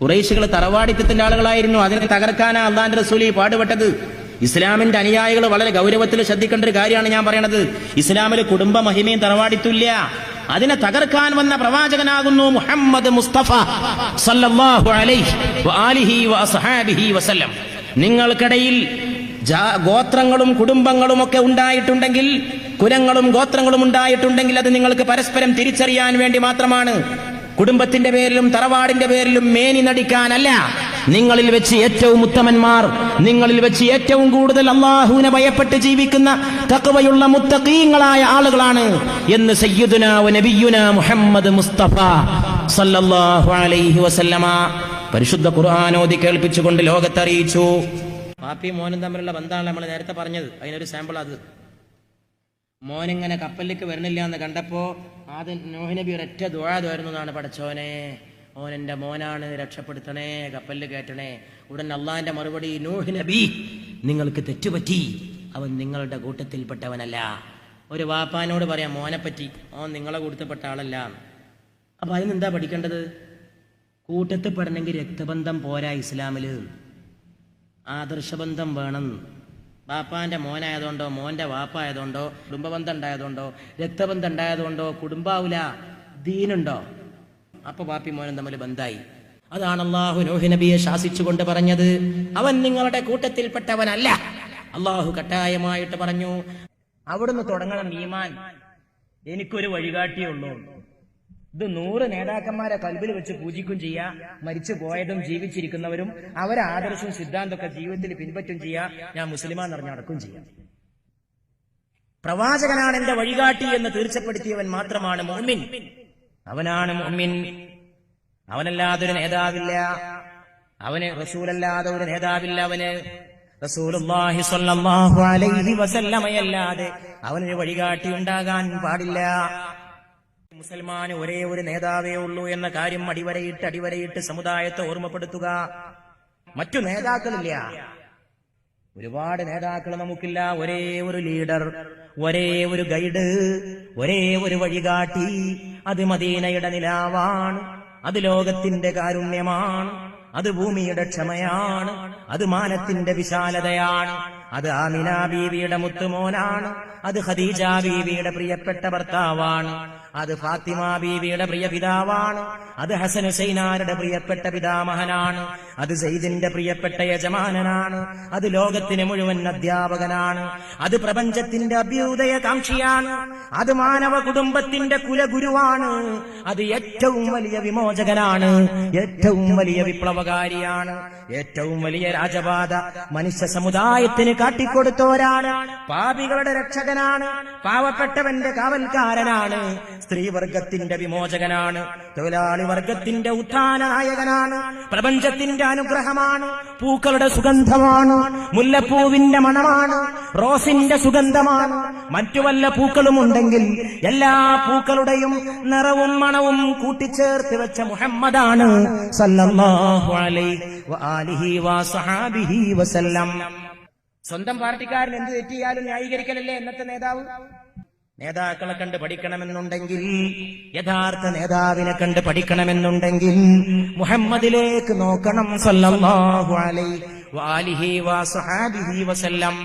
കുറേശികൾ തറവാടിത്തത്തിന്റെ ആളുകളായിരുന്നു. അതിനെ തകർക്കാനാ അള്ളാന്റെ റസൂലി പാടുപെട്ടത്. ഇസ്ലാമിന്റെ അനുയായികൾ വളരെ ഗൗരവത്തിൽ ശ്രദ്ധിക്കേണ്ട ഒരു കാര്യമാണ് ഞാൻ പറയണത്. ഇസ്ലാമിൽ കുടുംബ മഹിമയും തറവാടിത്തില്ല അതിനെ തകർക്കാൻ വന്ന പ്രവാചകനാകുന്നു മുഹമ്മദ് മുസ്തഫ സല്ലല്ലാഹു അലൈഹി വആലിഹി വസല്ലം. നിങ്ങൾക്കിടയിൽ ഗോത്രങ്ങളും കുടുംബങ്ങളും ഒക്കെ ഉണ്ടായിട്ടുണ്ടെങ്കിൽ കുലങ്ങളും ഗോത്രങ്ങളും ഉണ്ടായിട്ടുണ്ടെങ്കിൽ അത് നിങ്ങൾക്ക് പരസ്പരം തിരിച്ചറിയാൻ വേണ്ടി മാത്രമാണ്. കുടുംബത്തിന്റെ പേരിലും തറവാടിന്റെ പേരിലും മേനി നടിക്കാനല്ല. നിങ്ങളിൽ വെച്ച് ഏറ്റവും ഉത്തമന്മാർ നിങ്ങളിൽ വെച്ച് ഏറ്റവും കൂടുതൽ അള്ളാഹുവിനെ ഭയപ്പെട്ട് ജീവിക്കുന്ന തക്കവയുള്ള മുത്തഖീങ്ങളായ ആളുകളാണ് എന്ന് സയ്യുദുന നബിയുന മുഹമ്മദ് മുസ്തഫ സല്ലല്ലാഹു അലൈഹി വസല്ലമ പരിശുദ്ധ ഖുർആാനോദി കേൾപ്പിച്ചുകൊണ്ട് ലോകത്തറിയിച്ചു. പാപ്പിയും മോനും തമ്മിലുള്ള ബന്ധമാണ് നമ്മൾ നേരത്തെ പറഞ്ഞത്. അതിനൊരു സാമ്പിൾ അത്. മോനിങ്ങനെ കപ്പലിലേക്ക് വരുന്നില്ല എന്ന് കണ്ടപ്പോ ആദ്യം നോഹിനബി ഒരൊറ്റ എന്നാണ് പടച്ചോനെ ഓൻ എന്റെ മോനാണ് രക്ഷപ്പെടുത്തണേ കപ്പലിൽ കയറ്റണേ. ഉടൻ അള്ളാന്റെ മറുപടി നൂഹ് നബി നിങ്ങൾക്ക് തെറ്റുപറ്റി. അവൻ നിങ്ങളുടെ കൂട്ടത്തിൽപ്പെട്ടവനല്ല. ഒരു വാപ്പാനോട് പറയാം മോനെ പറ്റി ഓൻ നിങ്ങളെ കൂട്ടത്തിൽപ്പെട്ട ആളല്ല. അപ്പൊ അതിനെന്താ പഠിക്കേണ്ടത്? കൂട്ടത്തിൽ പെടണമെങ്കിൽ രക്തബന്ധം പോരാ ഇസ്ലാമിൽ. ആദർശബന്ധം വേണം. ബാപ്പാന്റെ മോനായതുകൊണ്ടോ മോന്റെ വാപ്പായതുകൊണ്ടോ കുടുംബബന്ധം ഉണ്ടായതുകൊണ്ടോ രക്തബന്ധം ഉണ്ടായതുകൊണ്ടോ കുടുംബാവില ദീനുണ്ടോ? അപ്പൊ ബാപ്പി മോനും തമ്മിൽ ബന്ധായി. അതാണ് അള്ളാഹു നോഹി നബിയെ ശാസിച്ചുകൊണ്ട് പറഞ്ഞത്. അവൻ നിങ്ങളുടെ കൂട്ടത്തിൽപ്പെട്ടവനല്ല. അള്ളാഹു കട്ടായമായിട്ട് പറഞ്ഞു അവിടുന്ന് തുടങ്ങണം ഈമാൻ. എനിക്കൊരു വഴികാട്ടിയേ ഉള്ളൂ. ഇത് നൂറ് നേതാക്കന്മാരെ കൽബിൽ വെച്ച് പൂജിക്കും ചെയ്യാ മരിച്ചു പോയതും ജീവിച്ചിരിക്കുന്നവരും അവരെ ആദർശവും സിദ്ധാന്തമൊക്കെ ജീവിതത്തിൽ പിൻപറ്റും ചെയ്യാ ഞാൻ മുസ്ലിമാന്ന് പറഞ്ഞ് നടക്കും ചെയ്യാം. പ്രവാചകനാണ് എന്റെ വഴികാട്ടി എന്ന് തീർച്ചപ്പെടുത്തിയവൻ മാത്രമാണ് മോമിൻ അവനാണ് മോമിൻ അവനല്ലാതെ ഒരു നേതാവില്ല. അവന് റസൂലല്ലാതെ ഒരു നേതാവില്ല അവന്. റസൂലുള്ളാഹി സ്വല്ലല്ലാഹു അലൈഹി വസല്ലമയല്ലാതെ അവനൊരു വഴികാട്ടി ഉണ്ടാകാൻ പാടില്ല. മുസൽമാന് ഒരേ ഒരു നേതാവേ ഉള്ളൂ എന്ന കാര്യം അടിവരയിട്ട് അടിവരയിട്ട് സമുദായത്തെ ഓർമ്മപ്പെടുത്തുക. മറ്റു നേതാക്കളില്ല. ഒരുപാട് നേതാക്കൾ നമുക്കില്ല. ഒരേ ഒരു ലീഡർ ഒരേ ഒരു ഗൈഡ് ഒരേ ഒരു വഴികാട്ടി. അത് മദീനയുടെ നിലാവാണ് അത് ലോകത്തിന്റെ കാരുണ്യമാണ് അത് ഭൂമിയുടെ ക്ഷമയാണ് അത് മാനത്തിന്റെ വിശാലതയാണ്. അത് ആമിന ബീവിയുടെ മുത്തുമോനാണ്. അത് ഖദീജ ബീവിയുടെ പ്രിയപ്പെട്ട ഭർത്താവാണ്. അത് ഫാത്തിമ ബീവിയുടെ പ്രിയ പിതാവാണ്. അത് ഹസൻ ഹുസൈനാരുടെ പ്രിയപ്പെട്ട പിതാമഹനാണ്. അത് സെയ്ദിന്റെ പ്രിയപ്പെട്ട യജമാനനാണ്. അത് ലോകത്തിന് മുഴുവൻ അധ്യാപകനാണ്. അത് പ്രപഞ്ചത്തിന്റെ അഭ്യുദയ കാംക്ഷിയാണ് അത് മാനവ കുടുംബത്തിന്റെ കുലഗുരുവാണ്. അത് ഏറ്റവും വലിയ വിമോചകനാണ്. ഏറ്റവും വലിയ വിപ്ലവകാരിയാണ്. ഏറ്റവും വലിയ രാജപാത മനുഷ്യ സമുദായത്തിന് കാട്ടിക്കൊടുത്തോരാണ് പാപികളുടെ രക്ഷകനാണ്. പാവപ്പെട്ടവന്റെ കാവൽക്കാരനാണ്. സ്ത്രീവർഗത്തിന്റെ വിമോചകനാണ്. തൊഴിലാളി വർഗത്തിന്റെ ഉത്ഥാനായകനാണ്. പ്രപഞ്ചത്തിന്റെ അനുഗ്രഹമാണ്. പൂക്കളുടെ സുഗന്ധമാണ്. മുല്ലപ്പൂവിന്റെ മണമാണ്. റോസിന്റെ സുഗന്ധമാണ്. മറ്റു വല്ല പൂക്കളും ഉണ്ടെങ്കിൽ എല്ലാ പൂക്കളുടെയും നിറവും മണവും കൂട്ടിച്ചേർത്ത് വെച്ച മുഹമ്മദാണ് സല്ലല്ലാഹു അലൈഹി വാലിഹി വസഹാബിഹി വസല്ലം. സ്വന്തം പാർട്ടിക്കാരൻ എന്ത് തെറ്റിയാലും ന്യായീകരിക്കലല്ലേ എന്നത്തെ നേതാവ്? നേതാക്കളെ കണ്ട് പഠിക്കണമെന്നുണ്ടെങ്കിൽ യഥാർത്ഥ നേതാവിനെ കണ്ട് പഠിക്കണമെന്നുണ്ടെങ്കിൽ മുഹമ്മദിലേക്ക് നോക്കണം സല്ലല്ലാഹു അലൈഹി വാലിഹി വസഹാബിഹി വസല്ലം